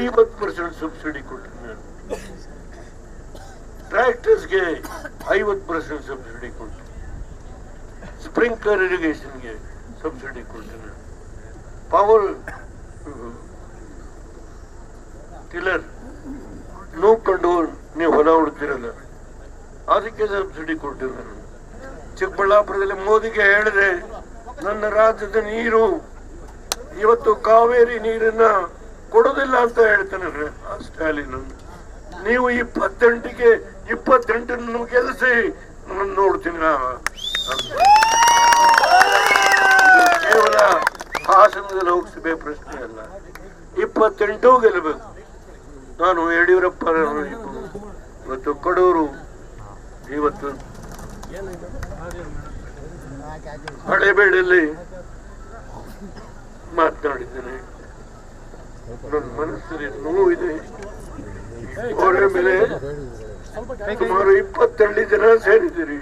ಐವತ್ತು percent subsidy ಕೊಟ್ಟಿದ್ದೀನಿ ಟ್ರ್ಯಾಕ್ಟರ್ಸ್ಗೆ ಐವತ್ತು ಪರ್ಸೆಂಟ್ ಸಬ್ಸಿಡಿ ಕೊಟ್ಟು. ಸ್ಪ್ರಿಂಕ್ಲರ್ ಇರಿಗೇಷನ್ಗೆ ಸಬ್ಸಿಡಿ ಕೊಡ್ತೀನಿ ಪವರ್ ಟಿಲ್ಲರ್ ನೋಡ್ಕೊಂಡು ನೀವು ಹೊಲ ಹುಡ್ತಿರಲ್ಲ ಅದಕ್ಕೆ ಸಬ್ಸಿಡಿ ಕೊಟ್ಟಿಲ್ಲ ನಾನು. ಚಿಕ್ಕಬಳ್ಳಾಪುರದಲ್ಲಿ ಮೋದಿಗೆ ಹೇಳಿದೆ, ನನ್ನ ರಾಜ್ಯದ ನೀರು, ಇವತ್ತು ಕಾವೇರಿ ನೀರನ್ನ ಕೊಡೋದಿಲ್ಲ ಅಂತ ಹೇಳ್ತಾನೆ ಸ್ಟಾಲಿನ್ ನೀವು ಇಪ್ಪತ್ತೆಂಟಿಗೆ, ಇಪ್ಪತ್ತೆಂಟನ್ನು ಗೆಲ್ಲಿಸಿ, ನಾನು ನೋಡ್ತೀನಿ ಕೇವಲ ಹಾಸನದ ಲೋಕಸಭೆ ಪ್ರಶ್ನೆ ಅಲ್ಲ. ಇಪ್ಪತ್ತೆಂಟು ಗೆಲ್ಲಬೇಕು. ನಾನು ಯಡಿಯೂರಪ್ಪ ಇವತ್ತು ಕಡೂರು ಇವತ್ತು. ಹಳೆಬೇಡಲ್ಲಿ ಮಾತನಾಡಿದ್ದೇನೆ ನನ್ನ ಮನಸ್ಸಿನಲ್ಲಿ ನೋವಿದೆ ಅವರ ಮೇಲೆ ಸುಮಾರು ಇಪ್ಪತ್ತೆರಡು ಜನ ಸೇರಿದ್ದೀರಿ.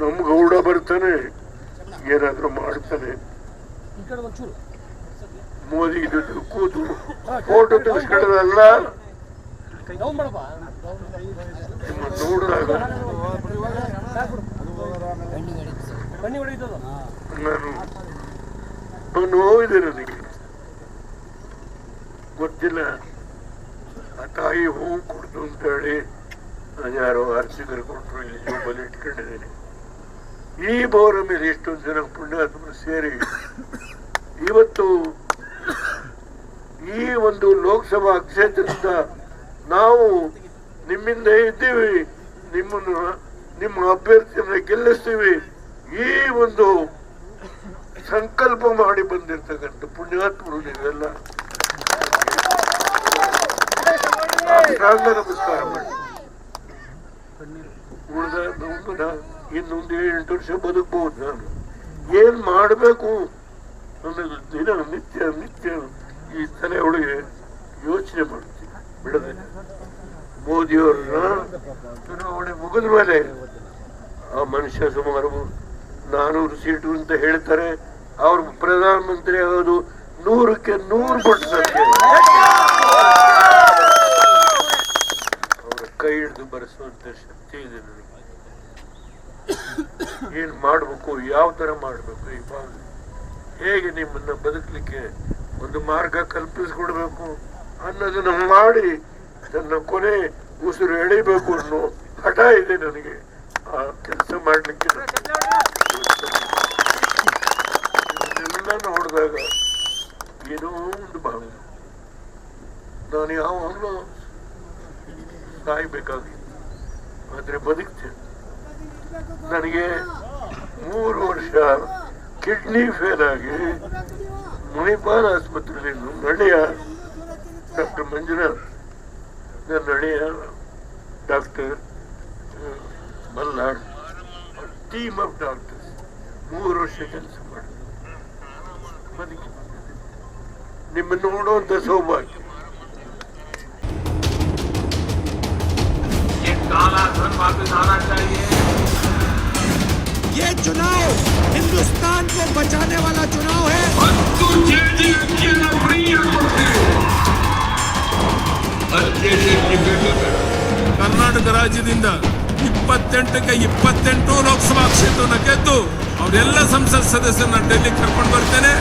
ನಮ್ ಗೌಡ ಬರ್ತಾನೆ, ಏನಾದ್ರು ಮಾಡ್ತಾನೆ. ಮೋದಿ ಜೊತೆ ಕೂತು ಫೋಟೋ ತೆಗೆಸ್ಕೊಳ್ಳೋದಲ್ಲ ನೋಡಿದಾಗ ನಾನು ನೋವಿದೆ ಗೊತ್ತಿಲ್ಲ. ತಾಯಿ ಹೂವು ಕೊಡ್ತು ಅಂತ ಹೇಳಿ ನಾನು ಯಾರೋ ಅರ್ಚಕರು ಕೊಟ್ಟರು, ಇಲ್ಲಿ ಜೋಬಲ್ಲಿ ಇಟ್ಕೊಂಡಿದ್ದೀನಿ. ಈ ಬೋರ ಮೇಲೆ ಎಷ್ಟೊಂದು ಜನ ಪುಣ್ಯಾತ್ಮರು ಸೇರಿ, ಇವತ್ತು ಈ ಒಂದು ಲೋಕಸಭಾ ಕ್ಷೇತ್ರದಿಂದ ನಾವು ನಿಮ್ಮಿಂದ ಇದ್ದೀವಿ, ನಿಮ್ಮನ್ನು, ನಿಮ್ಮ ಅಭ್ಯರ್ಥಿಯನ್ನ ಗೆಲ್ಲಿಸ್ತೀವಿ. ಈ ಒಂದು ಸಂಕಲ್ಪ ಮಾಡಿ ಬಂದಿರ್ತಕ್ಕಂಥ ಪುಣ್ಯಾತ್ಮರು ನೀವೆಲ್ಲ. ನಮಸ್ಕಾರ ಮಾಡಿ ಉಳಿದ ಎಂಟು ವರ್ಷ ಬದುಕಬಹುದು ನಾನು ಏನ್ ಮಾಡಬೇಕು ಅನ್ನೋದು ದಿನ ನಿತ್ಯ ನಿತ್ಯ ಈ ತಲೆ ಒಳಗೆ ಯೋಚನೆ ಮಾಡ್ತೀನಿ ಬಿಡದೆ ಮೋದಿಯವ್ರನ್ನ ಚುನಾವಣೆ ಮುಗಿದ ಮೇಲೆ ಆ ಮನುಷ್ಯ ಸುಮಾರು ನಾನೂರು ಸೀಟು ಅಂತ ಹೇಳ್ತಾರೆ ಅವ್ರ ಪ್ರಧಾನಮಂತ್ರಿ ಆಗೋದು ನೂರಕ್ಕೆ ನೂರು ಪಟ್ಟು ಸತ್ಯ ಅವರ ಬರೆಸುವಂತ ಶಕ್ತಿ ಇದೆ ನನಗೆ. ಏನು ಮಾಡಬೇಕು, ಯಾವ ಥರ ಮಾಡಬೇಕು ಭಾಗ ಹೇಗೆ ನಿಮ್ಮನ್ನು ಬದುಕಲಿಕ್ಕೆ ಒಂದು ಮಾರ್ಗ ಕಲ್ಪಿಸ್ಕೊಡ್ಬೇಕು ಅನ್ನೋದನ್ನು ಮಾಡಿ ನನ್ನ ಕೊನೆ ಉಸಿರು ಎಳಿಬೇಕು ಅನ್ನೋ ಹಠ ಇದೆ ನನಗೆ. ಆ ಕೆಲಸ ಮಾಡಲಿಕ್ಕೆ ಎಲ್ಲ ನೋಡಿದಾಗ ಏನೋ ಒಂದು ಭಾವನೆ ನಾನು ಯಾವಾಗಲೂ ಸಾಯ್ಬೇಕಾಗಿತ್ತು? ಆದ್ರೆ ಬದುಕ್ತೇನೆ ನನಗೆ ಮೂರು ವರ್ಷ ಕಿಡ್ನಿ ಫೇಲ್ ಆಗಿ ಮಣಿಪಾಲ್ ಆಸ್ಪತ್ರೆಯಲ್ಲಿ ನಡೆಯ ಡಾಕ್ಟರ್ ಮಂಜುನಾಥ್ ನನ್ನ ನಡೆಯ doctor Malnad team of doctors ಮೂರು ವರ್ಷ ಕೆಲಸ ಮಾಡಿ ಬದುಕಿ ನಿಮ್ಮ ನೋಡುವಂತ ಸೌಭಾಗ್ಯ ये ये चुनाव हिंदुस्तान को बचाने वाला चुनाव है ಮತ್ತು ಜೆಡಿಎಸ್ನ ಪ್ರಿಯ ಕೊಡ್ತೀವಿ ಅತ್ಯಂತ ಟಿಕೆಟ್ ಕರ್ನಾಟಕ ರಾಜ್ಯದಿಂದ ಇಪ್ಪತ್ತೆಂಟಕ್ಕೆ ಇಪ್ಪತ್ತೆಂಟು ಲೋಕಸಭಾ ಕ್ಷೇತ್ರವನ್ನು ಗೆದ್ದು ಅವರೆಲ್ಲ ಸಂಸತ್ ಸದಸ್ಯರನ್ನ ಡೆಲ್ಲಿ ಕರ್ಕೊಂಡು ಬರ್ತೇನೆ